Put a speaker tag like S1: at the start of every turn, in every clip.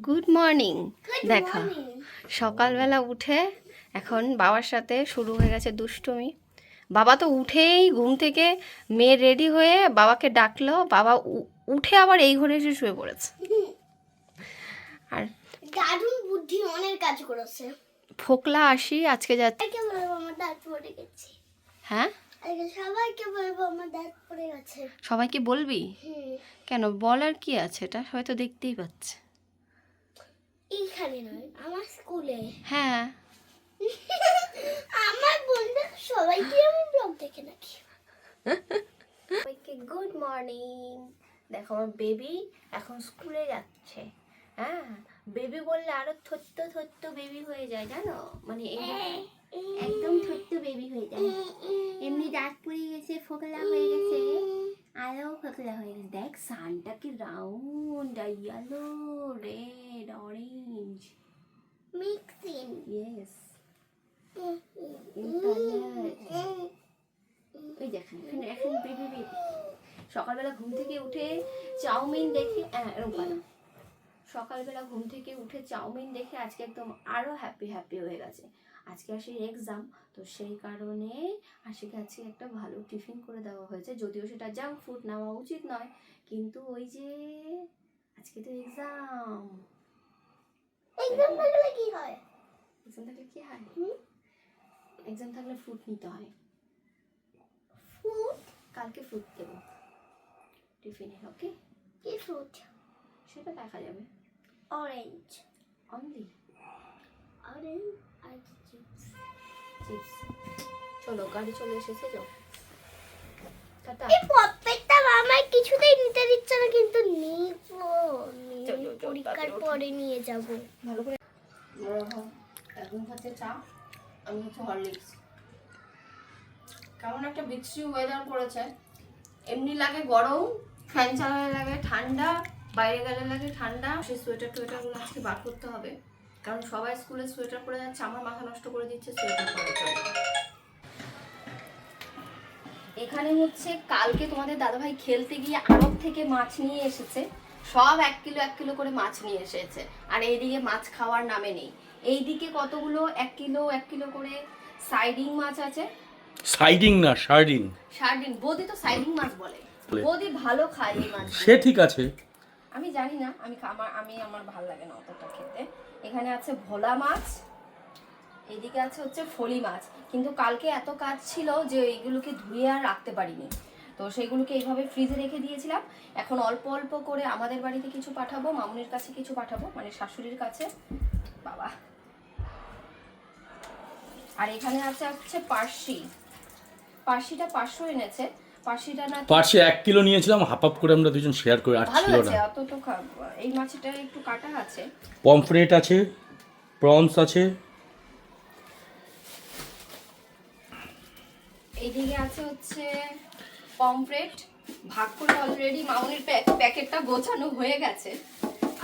S1: Good morning দেখো সকালবেলা উঠে এখন বাবার সাথে শুরু হয়ে গেছে দুষ্টুমি। বাবা তো উঠেই ঘুম থেকে মেয়ে রেডি হয়ে বাবাকে ডাকলো বাবা উঠে আবার এই ঘরে এসে শুয়ে পড়েছে। আর
S2: দারুণ বুদ্ধি অনেক কাজ করেছে।
S1: ফোকলা আসি আজকে যাচ্ছে।
S2: সবাইকে বলব আমার দাঁত পড়ে গেছে।
S1: হ্যাঁ?
S2: সবাইকে বলব আমার দাঁত পড়ে গেছে।
S1: সবাইকে বলবি?
S2: হুম।
S1: কেন? বলার কি আছে? এটা সবাই তো দেখতেই পাচ্ছে।
S2: এইখানে নয় আমার স্কুলে।
S1: হ্যাঁ।
S2: আমার বন্ধু সবাইকে আমি ব্লগ দেখে নাকি
S1: গুড মর্নিং দেখো আমার বেবি এখন স্কুলে যাচ্ছে। হ্যাঁ বেবি বললে আরও থত্ত থত্ত বেবি হয়ে যায় জানো? মানে একদম থত্ত বেবি হয়ে যায়। এমনি দাঁত পড়ে গেছে ফোকলা হয়ে গেছে। আরও কাকলা হয়ে গেছে। দেখ সানটা কি round yellow red orange
S2: mixing
S1: yes ওই দেখেন এখানে এখন বেবি বেবি সকালবেলা ঘুম থেকে উঠে চাউমিন দেখে হ্যাঁ এরকম। সকালবেলা ঘুম থেকে উঠে চাউমিন দেখে আজকে একদম আরও হ্যাপি হ্যাপি হয়ে গেছে। আজকে আসে এক্সাম তো সেই কারণে আশিকে আজকে একটা ভালো টিফিন করে দেওয়া হয়েছে। যদিও সেটা জাঙ্ক ফুড নেওয়া উচিত নয় কিন্তু ওই যে আজকে তো এক্সাম
S2: এক্সাম থাকলে কি হয়?
S1: এক্সাম থাকলে কি হয়?
S2: হুম?
S1: এক্সাম থাকলে ফুড নিতে হয়।
S2: ফুড
S1: কালকে ফুড দেবো। টিফিনে ওকে
S2: কি ফুড
S1: সেটা দেখা যাবে।
S2: অরেঞ্জ
S1: অনলি
S2: অরেঞ্জ আর চিপস
S1: চিপস চলো গাড়ি চলে এসেছে যাও টাটা।
S2: এই পপেটটা আমার কিছুতেই নিতে দিচ্ছে না কিন্তু নিব। পরীক্ষার পরে নিয়ে যাব।
S1: ভালো করে এখন খাচ্ছে চা আমি হচ্ছে হরলিক্স। কেমন একটা বিচ্ছিরি ওয়েদার পড়েছে এমনি লাগে গরম ফ্যান চালালে লাগে ঠান্ডা। বাইরে গেলে লাগে ঠান্ডা সেই সোয়েটার টোয়েটারগুলো আজকে বার করতে হবে। কারণ সবাই স্কুলে সোয়েটার পরে যাচ্ছে আমার মাথা নষ্ট করে দিচ্ছে সোয়েটার জন্য। এখানে হচ্ছে কালকে তোমাদের দাদাভাই খেলতে গিয়ে আড়ত থেকে মাছ নিয়ে এসেছে। সব এক কিলো এক কিলো করে মাছ নিয়ে এসেছে। আর এইদিকে মাছ খাওয়ার নামে নেই। এইদিকে কতগুলো এক কিলো এক কিলো করে সাইডিং মাছ আছে?
S3: সাইডিং না শার্ডিং
S1: সার্ডিন বৌদি তো সাইডিং মাছ বলে। বৌদি ভালো খায় এই মাছ।
S3: সে ঠিক আছে।
S1: আমি জানি না, আমি আমার আমি আমার ভালো লাগে না অতটা খেতে। এখানে আছে ভোলা মাছ, এদিকে আছে হচ্ছে ফলি মাছ। কিন্তু কালকে এত কাজ ছিল যে এইগুলোকে ধুয়ে আর রাখতে পারিনি। তো সেইগুলোকে এইভাবে ফ্রিজে রেখে দিয়েছিলাম। এখন অল্প অল্প করে আমাদের বাড়িতে কিছু পাঠাবো, মামুনির কাছে কিছু পাঠাবো মানে শাশুড়ির কাছে। বাবা। আর এখানে আছে হচ্ছে পার্সি পার্সিটা পাঁচশো এনেছে।
S3: পার্সে এক কিলো নিয়েছিলাম হাফ হাফ করে আমরা দুজন শেয়ার করে আর ছিল না।
S1: এই মাছটা একটু কাটা আছে।
S3: পমফ্রেট আছে প্রনস আছে।
S1: এইদিকে আছে হচ্ছে পমফ্রেট ভাগ করে অলরেডি মাউনির প্যাকেটটা গোছানো হয়ে গেছে।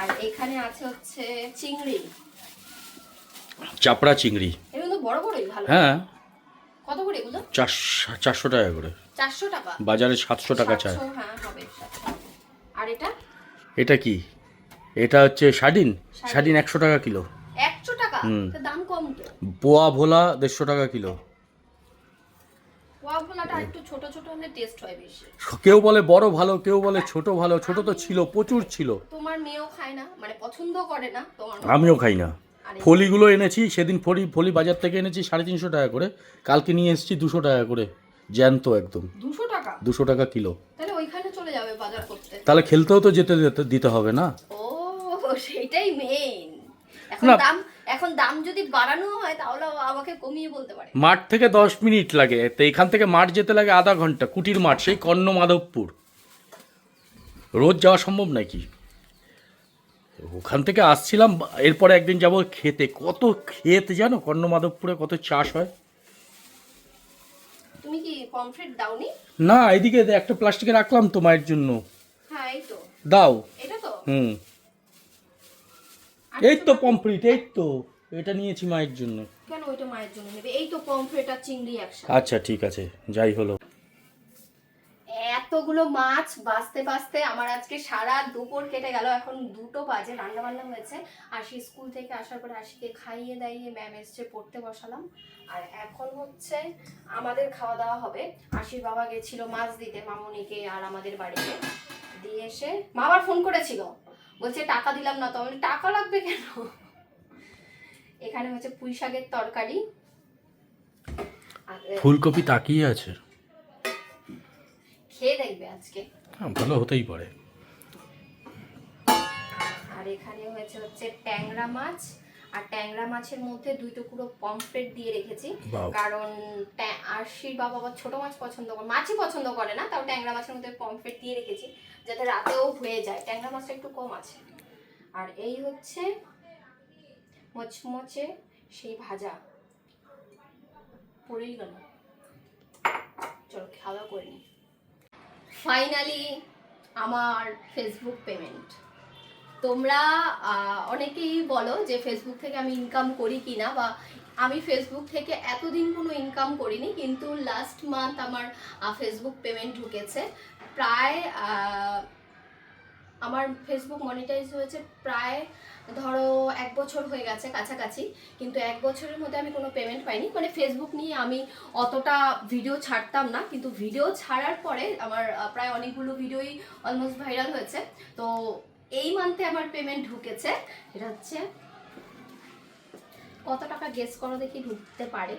S1: আর এখানে আছে হচ্ছে চিংড়ি।
S3: চাপড়া চিংড়ি।
S1: এগুলো বড় বড়ই ভালো।
S3: হ্যাঁ।
S1: কত করে এগুলো?
S3: চারশো চারশো টাকা করে।
S1: চারশো টাকা।
S3: বাজারে সাতশো টাকা চায়।
S1: হ্যাঁ হবে আর এটা?
S3: এটা কি? এটা হচ্ছে শার্ডিন শার্ডিন একশো টাকা কিলো।
S1: একশো টাকা? দাম কম
S3: পোয়া ভোলা দেড়শো টাকা কিলো।
S1: পোয়া ভোলাটা একটু ছোট ছোট হলে টেস্ট হয় বেশি।
S3: কেউ বলে বড় ভালো কেউ বলে ছোট ভালো। ছোট তো ছিল প্রচুর ছিল।
S1: তোমার মেয়েও খায় না? মানে পছন্দ করে না তোমার
S3: আমিও খাই না। ফলিগুলো এনেছি সেদিন ফলি ফলি বাজার থেকে এনেছি সাড়ে তিনশো টাকা করে। কালকে নিয়ে এসেছি দুশো টাকা করে। জ্যান্ত একদম।
S1: দুশো টাকা?
S3: দুশো টাকা কিলো।
S1: তাহলে ওইখানে চলে যাবে বাজার করতে।
S3: তাহলে খেলতেও তো যেতে দিতে- হবে না?
S1: ও সেটাই মেইন এখন। দাম এখন দাম যদি বাড়ানো হয় তাহলে আমাকে কমিয়ে বলতে পারে।
S3: মাঠ থেকে দশ মিনিট লাগে। তো এখান থেকে মাঠ যেতে লাগে আধা ঘণ্টা কুটির মাঠ সেই কর্ণ মাধবপুর রোজ যাওয়া সম্ভব নাকি? ওখান থেকে আসছিলাম এরপরে একদিন যাব খেতে। কত ক্ষেত জানো? কর্ণ মাধবপুরে কত চাষ হয়?
S1: পমফ্রেট দাওনি।
S3: না এদিকে একটা প্লাস্টিকে রাখলাম তো মায়ের জন্য।
S1: হ্যাঁ এই তো।
S3: দাও।
S1: এটা তো?
S3: হুম। এই তো পমফ্রেট এই তো। এটা নিয়েছি মায়ের জন্য।
S1: কেন ওইটা মায়ের জন্য নেবে? এই তো পমফ্রেট আর চিংড়ি একসাথে।
S3: আচ্ছা ঠিক আছে। যাই হলো।
S1: এতগুলো মাছ বাঁচতে বাঁচতে আমার আজকে সারা দুপুর কেটে গেল। এখন দুটো বাজে রান্না বান্না হয়েছে। আশি স্কুল থেকে আসার পরে আশিকে খাইয়ে দাইয়ে ম্যাম এসছে পড়তে বসালাম। আর এখন হচ্ছে আমাদের খাওয়া দাওয়া হবে। আশির বাবা গেছিল মাছ দিতে মামুনিকে আর আমাদের বাড়িতে। দিয়ে এসে মা আবার ফোন করেছিল। বলছে, টাকা দিলাম না তো। আমি টাকা লাগবে কেন? এখানে হচ্ছে পুঁই শাকের তরকারি
S3: ফুলকপি তাকিয়ে আছে।
S1: খেয়ে দেখবে আজকে।
S3: হ্যাঁ, ভালো হতেই পারে।
S1: আর এখানে হয়েছে হচ্ছে ট্যাংরা মাছ। আর ট্যাংরা মাছের মধ্যে দুই টুকরো পমফ্রেট দিয়ে রেখেছি। কারণ আরশির বাবা আবার ছোট মাছ পছন্দ করে মাছই পছন্দ করে না তাও ট্যাংরা মাছের মধ্যে পমফ্রেট দিয়ে রেখেছি যাতে রাতেও হয়ে যায়। ট্যাংরা মাছটা একটু কম আছে। আর এই হচ্ছে মচমচে সেই ভাজা। পড়েই গেল। চলো খাওয়া দাওয়া করে নিই। ফাইনালি আমার ফেসবুক পেমেন্ট তোমরা অনেকেই বলো যে ফেসবুক থেকে আমি ইনকাম করি কি না বা আমি ফেসবুক থেকে এতদিন কোনো ইনকাম করিনি, কিন্তু লাস্ট মান্থ আমার ফেসবুক পেমেন্ট ঢুকেছে। প্রায় আমার ফেসবুক মনিটাইজ হয়েছে প্রায়, ধরো এক বছর হয়ে গেছে কাছাকাছি, কিন্তু এক বছরের মধ্যে আমি কোনো পেমেন্ট পাইনি। মানে ফেসবুক নিয়ে আমি অতটা ভিডিও ছাড়তাম না, কিন্তু ভিডিও ছাড়ার পরে আমার প্রায় অনেকগুলো ভিডিওই অলমোস্ট ভাইরাল হয়েছে। তো এই মান্থে আমার পেমেন্ট ঢুকেছে। এটা হচ্ছে, কত টাকা গেস করো দেখি ঢুকতে পারে।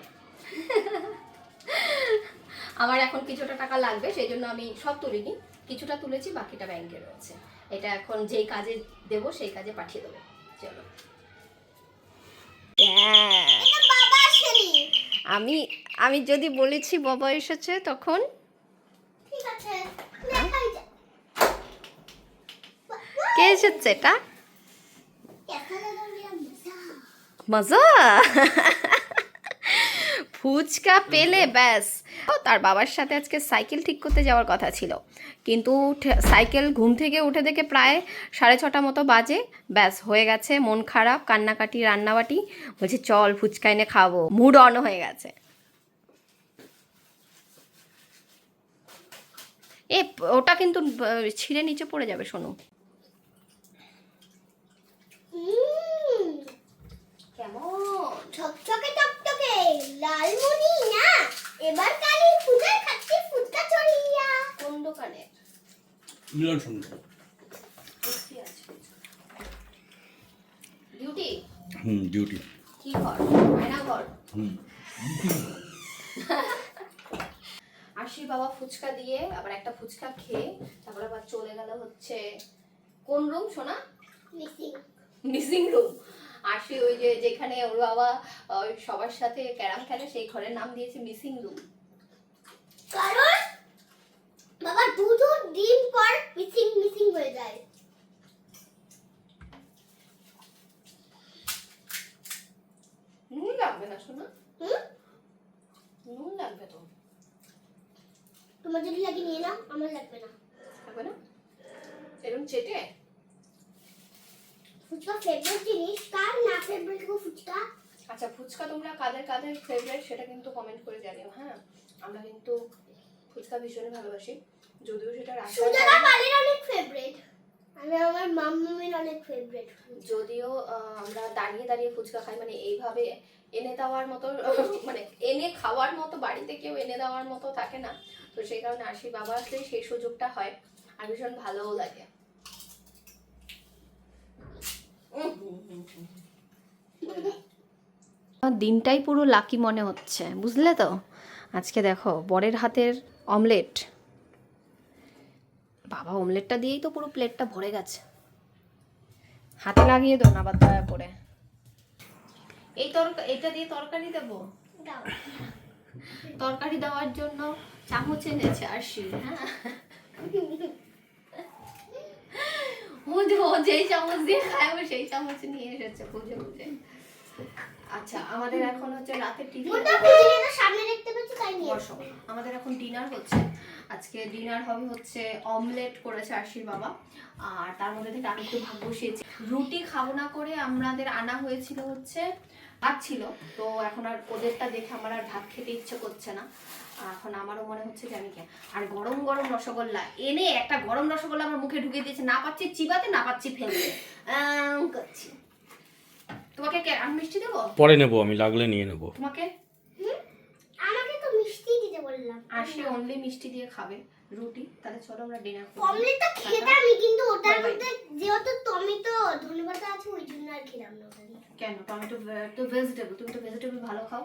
S1: আমার এখন কিছুটা টাকা লাগবে, সেই জন্য আমি সব তুলিনি। কিছুটা তুলেছি, বাকিটা ব্যাংকে রয়েছে। এটা এখন যেই কাজে দেব সেই কাজে পাঠিয়ে দেবো। চলো।
S2: এটা বাবা আসেনি।
S1: আমি আমি যদি বলেছি বাবা এসেছে তখন?
S2: ঠিক আছে।
S1: কে এসেছে এটা?
S2: এখানে দাঁড়িয়ে মজা।
S1: মজা? ফুচকা পেলে ব্যাস। তার বাবার সাথে আজকে সাইকেল ঠিক করতে যাওয়ার কথা ছিল। কিন্তু সাইকেল ঘুম থেকে উঠে দেখে প্রায় সাড়ে ছটা মতো বাজে। ব্যাস, হয়ে গেছে, মন খারাপ, কান্নাকাটি, রান্নাবাটি। বলছে, চল ফুচকা এনে খাব। মুড অন হয়ে গেছে। এ, ওটা কিন্তু ছিঁড়ে নিচে পড়ে যাবে, শোনো। কেমন?
S2: টকটকে লালমনি না এবার কালি পূজায় খাচ্ছি ফুচকা চড়িয়া।
S1: কোন দোকানে
S3: মিলন সঙ্গে
S1: ডিউটি?
S3: হুম ডিউটি।
S1: কি ঘর? আয়না ঘর?
S3: হুম।
S1: আশি বাবা ফুচকা দিয়ে আবার একটা ফুচকা খেয়ে তারপরে আবার চলে গেল হচ্ছে কোন রুম শোনা
S2: মিসিং
S1: মিসিং রুম আশি ওই যে যেখানে ওর বাবা সবার সাথে ক্যারাম খেলে সেই ঘরের নাম দিয়েছে মিসিং রুম।
S2: কারণ বাবা দুটো দিন পর মিসিং মিসিং হয়ে যায়।
S1: নুন লাগবে না শোনা নুন লাগবে তো।
S2: তোমার যদি লাগে নিয়ে নাও আমার লাগবে না।
S1: লাগবে না? এরকম চেটে?
S2: ফুচকা ফেভারিট জিনিস কার না ফেভারিট গো ফুচকা?
S1: আচ্ছা ফুচকা তোমরা কাদের কাদের ফেভারিট সেটা কিন্তু কমেন্ট করে জানিও হ্যাঁ? আমরা কিন্তু ফুচকা ভীষণই ভালোবাসি যদিও সেটা
S2: সুজানা পালের অনেক ফেভারিট আমি আমার মাম্মামের অনেক ফেভারিট
S1: যদিও আমরা দাঁড়িয়ে দাঁড়িয়ে ফুচকা খাই মানে এইভাবে এনে দেওয়ার মতো মানে এনে খাওয়ার মতো বাড়িতে কেউ এনে দেওয়ার মতো থাকে না। তো সেই কারণে আশি বাবা আসলে সেই সুযোগটা হয় আর ভীষণ ভালোও লাগে। দিনটাই পুরো লাকি মনে হচ্ছে বুঝলে তো? আজকে দেখো বরের হাতের অমলেট বাবা অমলেটটা দিয়েই তো পুরো প্লেটটা ভরে গেছে। হাতে লাগিয়ে দাও না আবার দয়া করে। এই তরকা এটা দিয়ে তরকারি দেবো? তরকারি দেওয়ার জন্য চামচ এনেছে আরশি হ্যাঁ? ও যেই চামচ দিয়ে খায় ও সেই চামচ নিয়ে এসেছে বুঝে বুঝে। আচ্ছা আমাদের এখন হচ্ছে রাতে
S2: সামনে দেখতে পাচ্ছি তাই নিয়ে
S1: আমাদের এখন ডিনার হচ্ছে। আজকে ডিনার হবে হচ্ছে অমলেট করেছে আশির বাবা। আর তার মধ্যে থেকে আমি একটু ভাগ বসিয়েছি। রুটি খাব না করে আমাদের আনা হয়েছিল হচ্ছে ভাত ছিল। তো এখন আর ওদেরটা দেখে আমার আর ভাত খেতে ইচ্ছে করছে না। এখন আমারও মনে হচ্ছে যে আমি কে- আর গরম গরম রসগোল্লা এনে একটা গরম রসগোল্লা আমার মুখে ঢুকিয়ে দিয়েছে না পাচ্ছি চিবাতে না পাচ্ছি ফেলতে। করছি। তোমাকে কে আমি মিষ্টি দেবো?
S3: পরে নেব আমি লাগলে নিয়ে নেব।
S1: তোমাকে?
S2: আমাকে তো মিষ্টি দিতে বললাম।
S1: আশি অনলি মিষ্টি দিয়ে খাবে রুটি তাহলে চলো আমরা ডিনার
S2: অমলেট তো খেতামই কিন্তু ওটার. মধ্যে যেহেতু টমেটো ধনেপাতা আছে ওই জন্য আর খেলাম না
S1: কেন? টমেটো তো ভেজিটেবল তুমি তো ভেজিটেবল ভালো খাও।